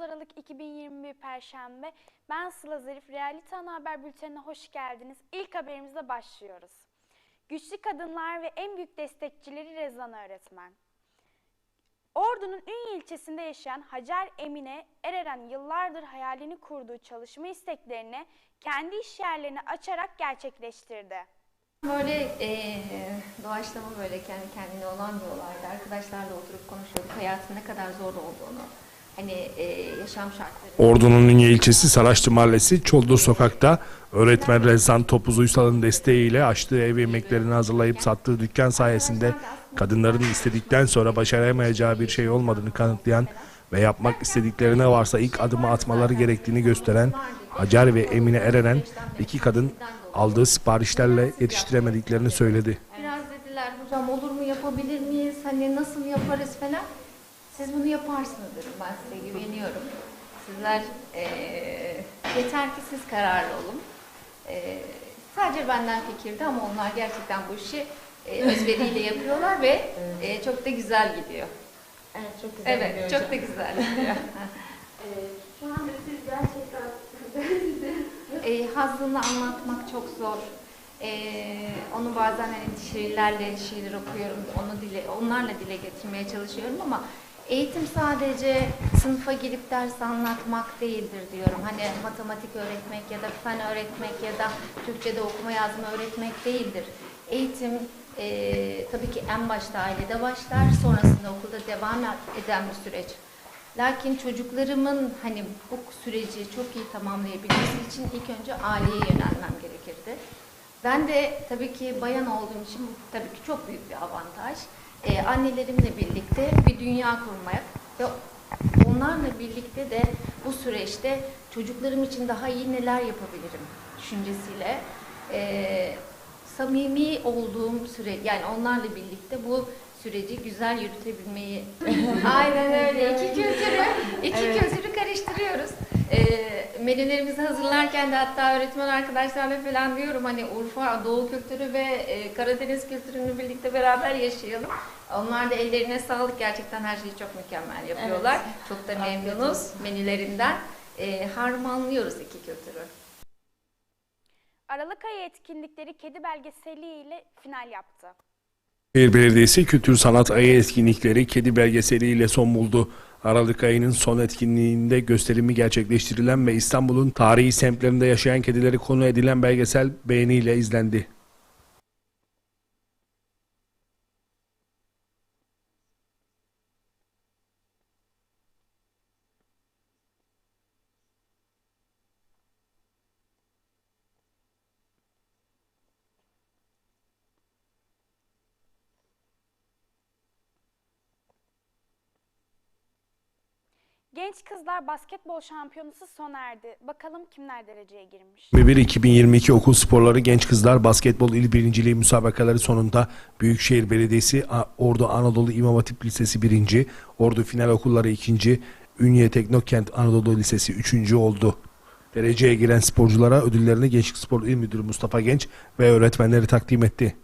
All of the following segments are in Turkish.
Aralık 2021 Perşembe. Ben Sıla Zarif. Realite Ana Haber Bülteni'ne hoş geldiniz. İlk haberimizle başlıyoruz. Güçlü kadınlar ve en büyük destekçileri Rezan öğretmen. Ordu'nun Ünye ilçesinde yaşayan Hacer Emine Ereren yıllardır hayalini kurduğu çalışma isteklerini kendi iş yerlerini açarak gerçekleştirdi. Böyle eee doğaçlama böyle kendi kendine olan bir olaydı. Arkadaşlarla oturup konuşuyorduk hayatın ne kadar zor olduğunu. Hani eee, yaşam şartları. Ordu'nun Ünye ilçesi Saraçlı Mahallesi Çoldur Sokak'ta öğretmen Rezan Topuz Uysal'ın desteğiyle açtığı ev yemeklerini hazırlayıp sattığı dükkan sayesinde kadınların istedikten sonra başaramayacağı bir şey olmadığını kanıtlayan ve yapmak istediklerine varsa ilk adımı atmaları gerektiğini gösteren Hacer ve Emine Erenen iki kadın aldığı siparişlerle yetiştiremediklerini söyledi. Biraz dediler hocam olur mu yapabilir miyiz? Hani nasıl yaparız falan. Siz bunu yaparsınız dedim ben size güveniyorum. Sizler eee, yeter ki siz kararlı olun. Eee, sadece benden fikirdi ama onlar gerçekten bu işi eee, özveriyle yapıyorlar ve eee, çok da güzel gidiyor. Evet çok güzel Evet, hocam. çok da güzel. Ee, şu anda siz gerçekten e, hazzını anlatmak çok zor. E, onu bazen hani şiirlerle şiir okuyorum, onu dile, onlarla dile getirmeye çalışıyorum ama eğitim sadece sınıfa girip ders anlatmak değildir diyorum. Hani matematik öğretmek ya da fen öğretmek ya da Türkçe'de okuma yazma öğretmek değildir. Eğitim e, tabii ki en başta ailede başlar, sonrasında okulda devam eden bir süreç. Lakin çocuklarımın hani bu süreci çok iyi tamamlayabilmesi için ilk önce aileye yönelmem gerekirdi. Ben de tabii ki bayan olduğum için tabii ki çok büyük bir avantaj. Ee, annelerimle birlikte bir dünya kurmak ve onlarla birlikte de bu süreçte çocuklarım için daha iyi neler yapabilirim düşüncesiyle ee, samimi olduğum süre yani onlarla birlikte bu süreci güzel yürütebilmeyi aynen öyle iki kültürü iki kültürü karıştırıyoruz. Ee, menülerimizi hazırlarken de hatta öğretmen arkadaşlarla falan diyorum hani Urfa Doğu kültürü ve e, Karadeniz kültürünü birlikte beraber yaşayalım. Onlar da ellerine sağlık gerçekten her şeyi çok mükemmel yapıyorlar. Çok da memnunuz menülerinden. Ee, harmanlıyoruz iki kültürü. Aralık ayı etkinlikleri kedi belgeseli ile final yaptı. Şehir Belediyesi Kültür Sanat Ayı etkinlikleri kedi belgeseliyle son buldu. Aralık ayının son etkinliğinde gösterimi gerçekleştirilen ve İstanbul'un tarihi semtlerinde yaşayan kedileri konu edilen belgesel beğeniyle izlendi. Genç kızlar basketbol şampiyonası sona erdi. Bakalım kimler dereceye girmiş. 21-2022 Okul Sporları Genç Kızlar Basketbol İl Birinciliği müsabakaları sonunda Büyükşehir Belediyesi Ordu Anadolu İmam Hatip Lisesi 1. Ordu Final Okulları 2. Ünye Teknokent Anadolu Lisesi 3. oldu. Dereceye giren sporculara ödüllerini Gençlik Spor İl Müdürü Mustafa Genç ve öğretmenleri takdim etti.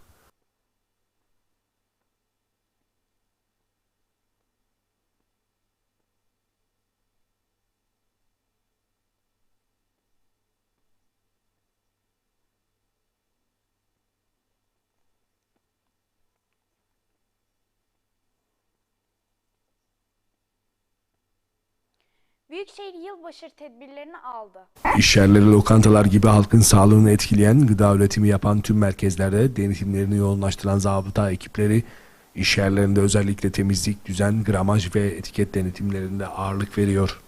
Büyükşehir yılbaşı tedbirlerini aldı. İşyerleri, lokantalar gibi halkın sağlığını etkileyen gıda üretimi yapan tüm merkezlerde denetimlerini yoğunlaştıran zabıta ekipleri işyerlerinde özellikle temizlik, düzen, gramaj ve etiket denetimlerinde ağırlık veriyor.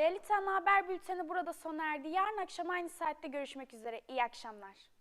Realite Ana Haber Bülteni burada sona erdi. Yarın akşam aynı saatte görüşmek üzere. İyi akşamlar.